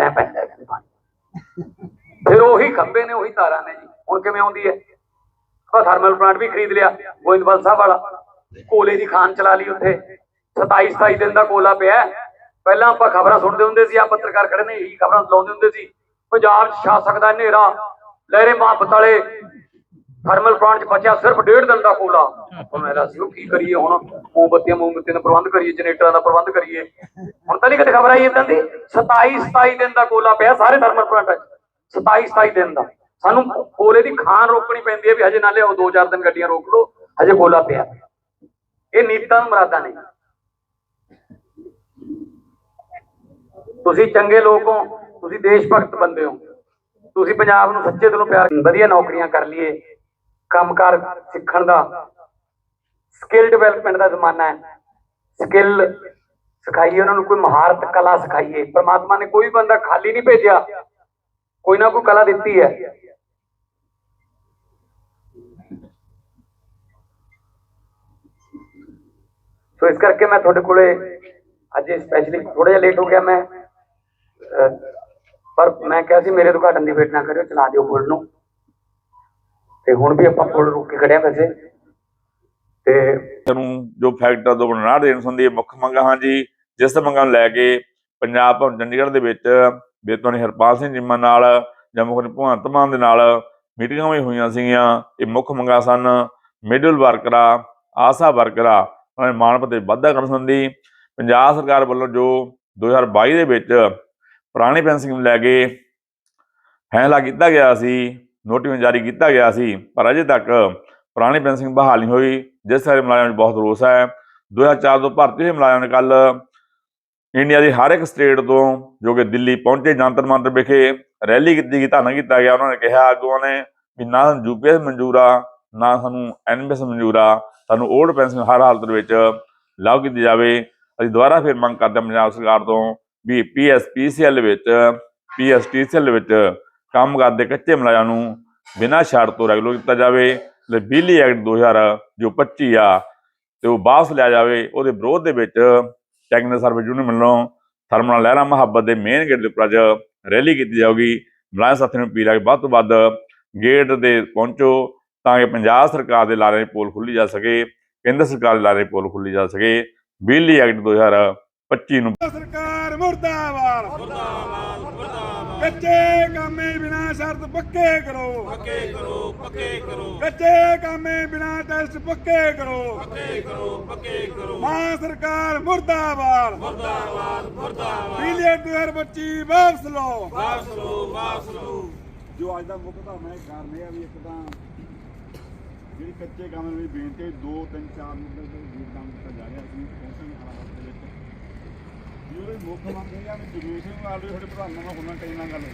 ਐਂ ਪੈਂਦਾ ਕਹਿੰਦੇ ਪਾਣੀ ਫਿਰ ਉਹੀ ਖੰਭੇ ਨੇ, ਉਹੀ ਤਾਰਾਂ ਨੇ ਜੀ। ਹੁਣ ਕਿਵੇਂ ਆਉਂਦੀ ਹੈ? ਆਪਾਂ ਥਰਮਲ ਪਲਾਂਟ ਵੀ ਖਰੀਦ ਲਿਆ, ਗੋਇੰਦਵਾਲ ਸਾਹਿਬ ਵਾਲਾ। ਕੋਲੇ ਦੀ ਖਾਨ ਚਲਾ ਲਈ ਉੱਥੇ। 27 27 ਦਿਨ ਦਾ ਕੋਲਾ ਪਿਆ। ਪਹਿਲਾਂ ਆਪਾਂ ਖਬਰਾਂ ਸੁਣਦੇ ਹੁੰਦੇ ਸੀ ਆ ਪੱਤਰਕਾਰ ਖੜੇ ਨੇ, ਇਹੀ ਖਬਰਾਂ ਲਾਉਂਦੇ ਹੁੰਦੇ ਸੀ। ਪੰਜਾਬ 'ਚ ਛਾ ਸਕਦਾ ਹਨੇਰਾ। ਲਹਿਰੇ ਮਾਂ ਬਤਾਲੇ ਥਰਮਲ ਪਲਾਂਟ 'ਚ ਬਚਿਆ ਸਿਰਫ ਡੇਢ ਦਿਨ ਦਾ ਕੋਲਾ। ਹੁਣ ਮੇਰਾ ਸੀ, ਉਹ ਕੀ ਕਰੀਏ ਹੁਣ? ਮੋਮਬੱਤੀਆਂ ਮੋਮਬੱਤੀਆਂ ਦਾ ਪ੍ਰਬੰਧ ਕਰੀਏ, ਜਨਰੇਟਰਾਂ ਦਾ ਪ੍ਰਬੰਧ ਕਰੀਏ। ਹੁਣ ਤਾਂ ਨਹੀਂ ਕਦੇ ਖਬਰ ਆਈ ਇਦਾਂ ਦੀ? 27 27 ਦਿਨ ਦਾ ਕੋਲਾ ਪਿਆ ਸਾਰੇ ਥਰਮਲ ਪਲਾਂਟਾਂ 'ਚ। 27 27 ਦਿਨ ਦਾ। ਸਾਨੂੰ ਕੋਲੇ ਦੀ ਖਾਨ ਰੋਕਣੀ ਪੈਂਦੀ ਹੈ ਵੀ ਹਜੇ ਨਾ ਲਿਆਓ 2-4 ਦਿਨ ਗੱਡੀਆਂ ਰੋਕ ਲਓ, ਹਜੇ ਕੋਲਾ ਪਿਆ। ਇਹ ਨੀਤਾਂ ਮੁਰਾਦਾਂ ਨੇ। ਤੁਸੀਂ ਚੰਗੇ ਲੋਕ ਹੋ, ਤੁਸੀਂ ਦੇਸ਼ ਭਗਤ ਬੰਦੇ ਹੋ। ਤੁਸੀਂ ਪੰਜਾਬ ਨੂੰ ਸੱਚੇ ਦਿਲੋਂ ਪਿਆਰ ਵਧੀਆ ਨੌਕਰੀਆਂ ਕਰ ਲਈਏ। ਕੰਮਕਾਰ ਸਿੱਖਣ ਦਾ ਸਕਿੱਲ ਡਿਵੈਲਪਮੈਂਟ ਦਾ ਜ਼ਮਾਨਾ ਹੈ। ਸਕਿੱਲ ਸਿਖਾਈਏ ਉਹਨਾਂ ਨੂੰ ਕੋਈ ਮਹਾਰਤ ਕਲਾ ਸਿਖਾਈਏ। ਪਰਮਾਤਮਾ ਨੇ ਕੋਈ ਬੰਦਾ ਖਾਲੀ ਨਹੀਂ ਭੇਜਿਆ ਕੋਈ ਨਾ ਕੋਈ ਕਲਾ ਦਿੱਤੀ ਹੈ। ਸੋ ਇਸ ਕਰਕੇ ਮੈਂ ਤੁਹਾਡੇ ਕੋਲੇ ਅੱਜ ਸਪੈਸ਼ਲੀ ਥੋੜਾ ਜਿਹਾ ਲੇਟ ਹੋ ਗਿਆ ਮੈਂ। ਅਹ, ਪਰ ਮੈਂ ਕਿਹਾ ਸੀ ਮੇਰੇ ਉਦਘਾਟਨ ਦੀ ਵੇਟ ਨਾ ਕਰਿਓ ਚਲਾ ਦਿਓ ਪੁੱਲ ਨੂੰ। ਤੇ ਹੁਣ ਵੀ ਆਪਾਂ ਪੁੱਲ ਰੋਕ ਕੇ ਖੜਿਆ ਵੈਸੇ। ਤੇ ਨੂੰ ਜੋ ਫੈਕਟਰ ਦੋ ਬਣਾ ਦੇਣ ਸੰਬੰਧੀ ਮੁੱਖ ਮੰਗਾਂ ਹਾਂ ਜੀ ਜਿਸ ਮੰਗਾਂ ਨੂੰ ਲੈ ਕੇ ਪੰਜਾਬ ਭਵਨ ਚੰਡੀਗੜ੍ਹ ਦੇ ਵਿੱਚ ਬੇਤੋਨੀ ਹਰਪਾਲ ਸਿੰਘ ਜਿੰਮਾ ਨਾਲ ਜਾਂ ਮੁੱਖ ਮੰਤਰੀ ਭਗਵੰਤ ਮਾਨ ਦੇ ਨਾਲ ਮੀਟਿੰਗਾਂ ਵੀ ਹੋਈਆਂ ਸੀਗੀਆਂ। ਇਹ ਮੁੱਖ ਮੰਗਾਂ ਸਨ ਮਿਡਲ ਵਰਕਰਾਂ ਆਸਾ ਵਰਕਰਾਂ ਉਹਨਾਂ ਦੇ ਮਾਨਪ ਤੇ ਵਾਧਾ ਕਰਨ ਸੰਬੰਧੀ ਪੰਜਾਬ ਸਰਕਾਰ ਵੱਲੋਂ ਜੋ 2022 ਦੇ ਵਿੱਚ ਪੁਰਾਣੀ ਪੈਨਸ਼ਨ ਨੂੰ ਲੈ ਕੇ ਫੈਸਲਾ ਕੀਤਾ ਗਿਆ ਸੀ ਨੋਟਿਸ ਜਾਰੀ ਕੀਤਾ ਗਿਆ ਸੀ, ਪਰ ਅਜੇ ਤੱਕ ਪੁਰਾਣੀ ਪੈਨਸ਼ਨ ਬਹਾਲ ਨਹੀਂ ਹੋਈ, ਜਿਸ ਸਾਰੇ ਮੁਲਾਜ਼ਮਾਂ ਨੂੰ ਬਹੁਤ ਰੋਸ ਹੈ। 2004 ਤੋਂ ਭਾਰਤੀ ਹੋਏ ਮੁਲਾਜ਼ਮਾਂ ਨੇ ਕੱਲ ਇੰਡੀਆ ਦੀ ਹਰ ਇੱਕ ਸਟੇਟ ਤੋਂ, ਜੋ ਕਿ ਦਿੱਲੀ ਪਹੁੰਚੇ ਜੰਤਰ ਮੰਤਰ ਵਿਖੇ ਰੈਲੀ ਕੀਤੀ ਗਈ, ਧਾਰਨਾ ਕੀਤਾ ਗਿਆ। ਉਹਨਾਂ ਨੇ ਕਿਹਾ ਆਗੂਆਂ ਨੇ ਵੀ ਨਾ ਸਾਨੂੰ ਯੂਪੀਐਸ ਮਨਜ਼ੂਰ ਆ ਨਾ ਸਾਨੂੰ ਐਨਬੀਐਸ ਮਨਜ਼ੂਰ ਆ ਸਾਨੂੰ ਓਲਡ ਪੈਨਸ਼ਨ ਹਰ ਹਾਲਤ ਵਿੱਚ ਲਾਗੂ ਕੀਤੀ ਜਾਵੇ। ਅਸੀਂ ਦੁਬਾਰਾ ਫਿਰ ਮੰਗ ਕਰਦੇ ਹਾਂ ਪੰਜਾਬ ਸਰਕਾਰ ਤੋਂ ਵੀ ਪੀਐਸਪੀਸੀਐਲ ਵਿੱਚ ਪੀਐਸਟੀਸੀਐਲ ਵਿੱਚ ਕੰਮ ਕਰਦੇ ਕੱਚੇ ਮੁਲਾਜ਼ਮਾਂ ਨੂੰ ਬਿਨਾਂ ਸ਼ਰਤ ਤੋਂ ਰੈਗੂਲਰ ਕੀਤਾ ਜਾਵੇ। ਤੇ ਬਿਜਲੀ ਐਕਟ 2000 ਜੋ 25 ਆ, ਤੇ ਉਹ ਵਾਪਸ ਲਿਆ ਜਾਵੇ। ਉਹਦੇ ਵਿਰੋਧ ਦੇ ਵਿੱਚ ਟੈਕਨੀਕਲ ਸਰਵਿਸ ਯੂਨੀਅਨ ਵੱਲੋਂ ਥਰਮਲ ਲਹਿਰਾ ਮੁਹੱਬਤ ਦੇ ਮੇਨ ਗੇਟ ਦੇ ਉੱਪਰ ਅੱਜ ਰੈਲੀ ਕੀਤੀ ਜਾਊਗੀ। ਮੁਲਾਜ਼ਮ ਸਾਥੀ ਨੂੰ ਅਪੀਲ ਹੈ ਕਿ ਵੱਧ ਤੋਂ ਵੱਧ ਗੇਟ ਦੇ ਪਹੁੰਚੋ ਤਾਂ ਕਿ ਪੰਜਾਬ ਸਰਕਾਰ ਦੇ ਲਾਰੇ ਦੀ ਪੋਲ ਖੁੱਲੀ ਜਾ ਸਕੇ, ਕੇਂਦਰ ਸਰਕਾਰ ਦੇ ਲਾਰੇ ਦੀ ਪੋਲ ਖੁੱਲੀ ਜਾ ਸਕੇ। ਬਿਜਲੀ ਐਕਟ 2025 ਨੂੰ ਸਰਕਾਰ ਮੁਰਦਾਬਾਦ ਮੁਰਦਾਬਾਦ। ਮੁਰਦਾਬਾਦ। ਕੱਚੇ ਕਾਮੇ ਬਿਨਾ ਸ਼ਰਤ ਪੱਕੇ ਕਰੋ। ਪੱਕੇ ਕਰੋ ਪੱਕੇ ਕਰੋ। ਕੱਚੇ ਕਾਮੇ ਬਿਨਾ ਟੈਸਟ ਪੱਕੇ ਕਰੋ। ਪੱਕੇ ਕਰੋ ਪੱਕੇ ਕਰੋ। ਮਾਂ ਸਰਕਾਰ ਮੁਰਦਾਬਾਦ। ਮੁਰਦਾਬਾਦ ਮੁਰਦਾਬਾਦ। ਬਿਲੀਅਨ 2025 ਵਾਪਸ ਲਓ। ਵਾਪਸ ਲਓ ਵਾਪਸ ਲਓ। ਜੋ ਅੱਜ ਦਾ ਮੁੱਖ ਧਰਨਾ ਇਹ ਕਾਰਨ ਇਹ ਆ ਵੀ ਇੱਕ ਤਾਂ ਜਿਹੜੀ ਕੱਚੇ ਕੰਮ ਦੀ ਬੇਨਤੀ 2 3 4 ਨੰਬਰ ਦੇ ਗੀਤ ਕੰਮ ਕੀਤਾ ਜਾ ਰਿਹਾ ਸੀ ਪਹੁੰਚਣ ਹਾਲਾਤ ਦੇ ਵਿੱਚ ਜਿਹੜੇ ਮੁੱਖ ਮੰਗ ਇਹ ਆ ਵੀ ਜਗੀਰ ਸਿੰਘ ਨਾਲ ਵੀ ਤੁਹਾਡੇ ਪ੍ਰਧਾਨ ਨਾਲ ਹੋਣਾ ਚਾਹੀਦਾ ਗੱਲ।